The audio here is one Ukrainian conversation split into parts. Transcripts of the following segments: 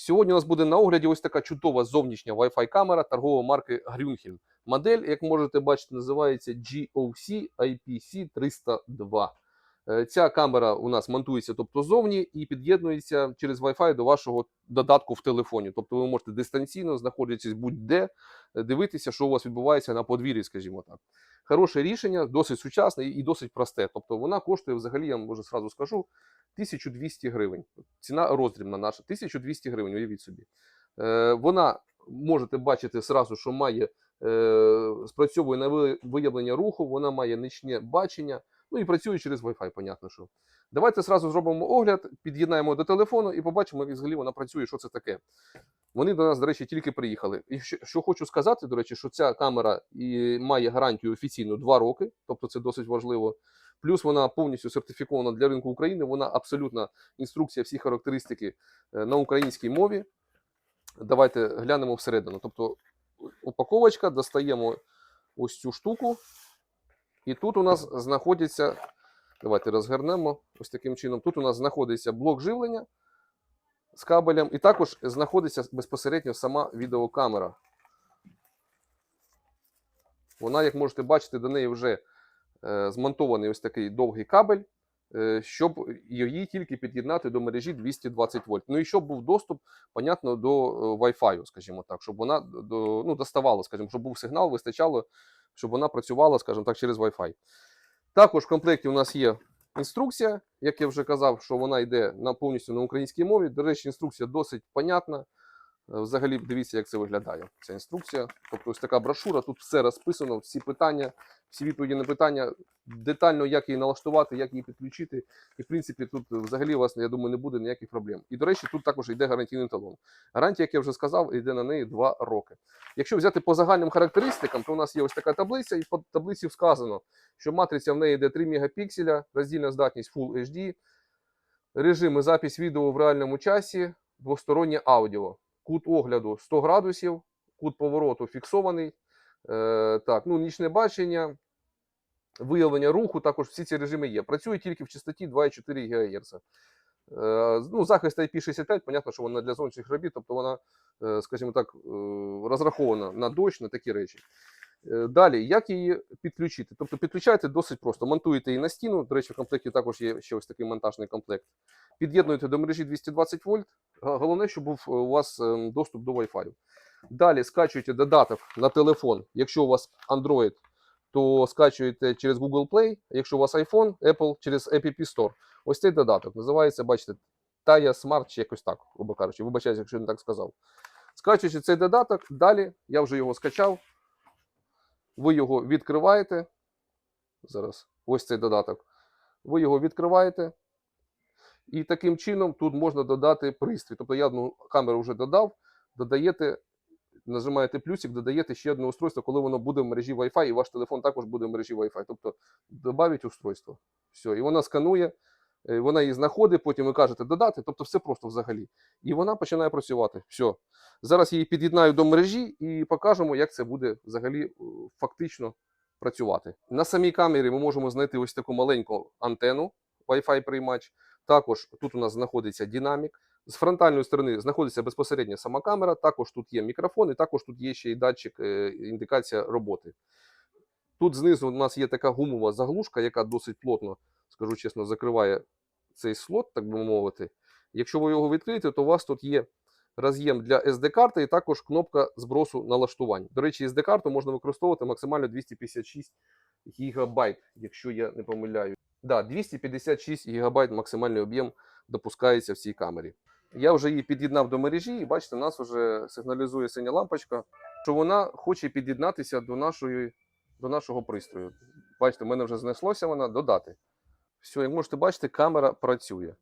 Сьогодні у нас буде на огляді ось така чудова зовнішня Wi-Fi камера торгової марки Grünhelm. Модель, як можете бачити, називається GOC IPC 302. Е, Ця камера у нас монтується тобто зовні і під'єднується через Wi-Fi до вашого додатку в телефоні. Тобто ви можете дистанційно знаходитись будь-де, е, дивитися, що у вас відбувається на подвір'ї, скажімо так. Хороше рішення, досить сучасне і досить просте. Тобто вона коштує взагалі, я вам вже зразу скажу, 1200 гривень. Ціна роздрібна наша 1200 гривень, уявіть собі. Е, вона можете бачити зразу, що має спрацьовує на виявлення руху, вона має нічне бачення, ну і працює через Wi-Fi, понятно, що. Давайте зразу зробимо огляд, під'єднаємо до телефону і побачимо, як взагалі вона працює, що це таке. Вони до нас, до речі, тільки приїхали. І що, що хочу сказати, до речі, що ця камера і має гарантію офіційну 2 роки, тобто це досить важливо. Плюс вона повністю сертифікована для ринку України. Вона абсолютна інструкція, всі характеристики е, на українській мові. Давайте глянемо всередину. Тобто упаковочка, достаємо ось цю штуку. І тут у нас знаходиться. Давайте розгорнемо ось таким чином. Тут у нас знаходиться блок живлення з кабелем, і також знаходиться безпосередньо сама відеокамера. Вона, як можете бачити, до неї вже е, змонтований ось такий довгий кабель, е, щоб її тільки під'єднати до мережі 220 вольт. Ну і щоб був доступ, понятно, до е, Wi-Fi, скажімо так, щоб вона ну, доставала, скажімо, щоб був сигнал, вистачало, щоб вона працювала, скажімо так, через Wi-Fi. Також в комплекті у нас є інструкція, як я вже казав, що вона йде на повністю на українській мові. До речі, інструкція досить понятна. Е, Взагалі, дивіться, як це виглядає. Ця інструкція. Тобто, ось така брошура, тут все розписано, всі питання, всі відповіді на питання, детально, як її налаштувати, як її підключити. І, в принципі, тут взагалі у вас, я думаю, не буде ніяких проблем. І, до речі, тут також йде гарантійний талон. Гарантія, як я вже сказав, йде на неї 2 роки. Якщо взяти по загальним характеристикам, то у нас є ось така таблиця, і по таблиці вказано, що матриця в неї йде 3 мегапікселя, роздільна здатність Full HD, режими запись відео в реальному часі, двостороннє аудіо, кут огляду 100 градусів, кут повороту фіксований. Е, так, ну, нічне бачення, виявлення руху, також всі ці режими є. Працює тільки в частоті 2,4 ГГц. Е, ну, захист IP65, понятно, що вона для зовнішніх робіт, тобто вона, е, скажімо так, е, розрахована на дощ, на такі речі. Е, Далі, як її підключити? Тобто підключаєте досить просто. Монтуєте її на стіну. До речі, в комплекті також є ще ось такий монтажний комплект. Під'єднуєте до мережі 220 вольт. Головне, щоб був у вас ем, доступ до Wi-Fi. Далі скачуєте додаток на телефон. Якщо у вас Android, то скачуєте через Google Play. Якщо у вас iPhone, Apple через App Store. Ось цей додаток називається, бачите, Taya Smart чи якось так, грубо кажучи. Вибачаюсь, якщо я не так сказав. Скачуючи цей додаток, далі я вже його скачав. Ви його відкриваєте. Зараз ось цей додаток. Ви його відкриваєте. І таким чином тут можна додати пристрій. Тобто я одну камеру вже додав, додаєте, нажимаєте плюсик, додаєте ще одне устройство, коли воно буде в мережі Wi-Fi, і ваш телефон також буде в мережі Wi-Fi. Тобто додавить устройство. Все, і вона сканує, вона її знаходить, потім ви кажете додати, тобто все просто взагалі. І вона починає працювати. Все. Зараз її під'єднаю до мережі і покажемо, як це буде взагалі е, фактично працювати. На самій камері ми можемо знайти ось таку маленьку антенну Wi-Fi приймач. Також тут у нас знаходиться динамік. З фронтальної сторони знаходиться безпосередньо сама камера, також тут є мікрофон, і також тут є ще й датчик, е, індикація роботи. Тут знизу у нас є така гумова заглушка, яка досить плотно, скажу чесно, закриває цей слот, так би мовити. Якщо ви його відкриєте, то у вас тут є роз'єм для SD-карти і також кнопка збросу налаштувань. До речі, SD-карту можна використовувати максимально 256 ГБ, якщо я не помиляю. Да, 256 ГБ максимальний об'єм допускається в цій камері. Я вже її під'єднав до мережі, і бачите, нас вже сигналізує синя лампочка, що вона хоче під'єднатися до, нашої, до нашого пристрою. Бачите, в мене вже знеслося вона додати. Все, як можете бачити, камера працює.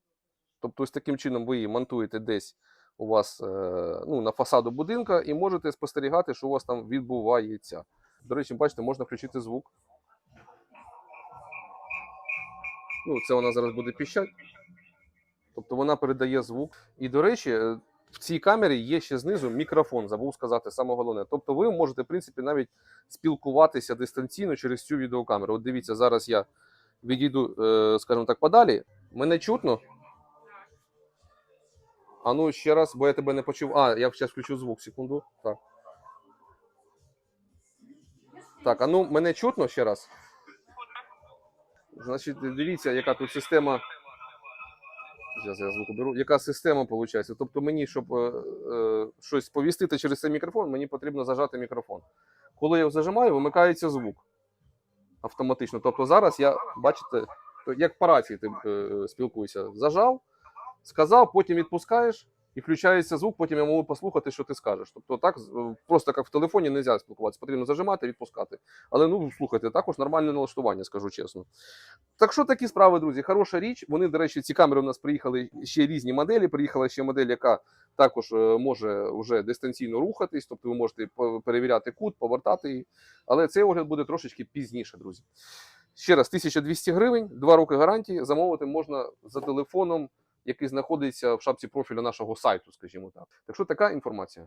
Тобто, ось таким чином ви її монтуєте десь у вас е, ну, на фасаду будинка і можете спостерігати, що у вас там відбувається. До речі, бачите, можна включити звук. Ну, це вона зараз буде піщати. Тобто вона передає звук. І, до речі, е, в цій камері є ще знизу мікрофон, забув сказати, саме головне. Тобто ви можете, в принципі, навіть спілкуватися дистанційно через цю відеокамеру. От дивіться, зараз я відійду, е, скажімо так, подалі. Мене чутно. А ну ще раз, бо я тебе не почув. А, я зараз включу звук, секунду. Так. Так, а ну мене чутно ще раз. Значить, дивіться, яка тут система. Зараз я звук беру. Яка система виходить? Тобто мені, щоб е, е, щось повістити через цей мікрофон, мені потрібно зажати мікрофон. Коли я його зажимаю, вимикається звук автоматично. Тобто зараз я, бачите, як по рації ти е, спілкуєшся. Зажав, сказав, потім відпускаєш і включається звук, потім я можу послухати, що ти скажеш. Тобто так, е, просто як в телефоні не можна спілкуватися, потрібно зажимати, відпускати. Але ну слухайте, також нормальне налаштування, скажу чесно. Так що такі справи, друзі, хороша річ. Вони, до речі, ці камери у нас приїхали ще різні моделі. Приїхала ще модель, яка також е, може вже дистанційно рухатись, тобто ви можете перевіряти кут, повертати її. Але цей огляд буде трошечки пізніше, друзі. Ще раз, 1200 гривень, 2 роки гарантії. Замовити можна за телефоном, який знаходиться в шапці профілю нашого сайту, скажімо так. Так що така інформація.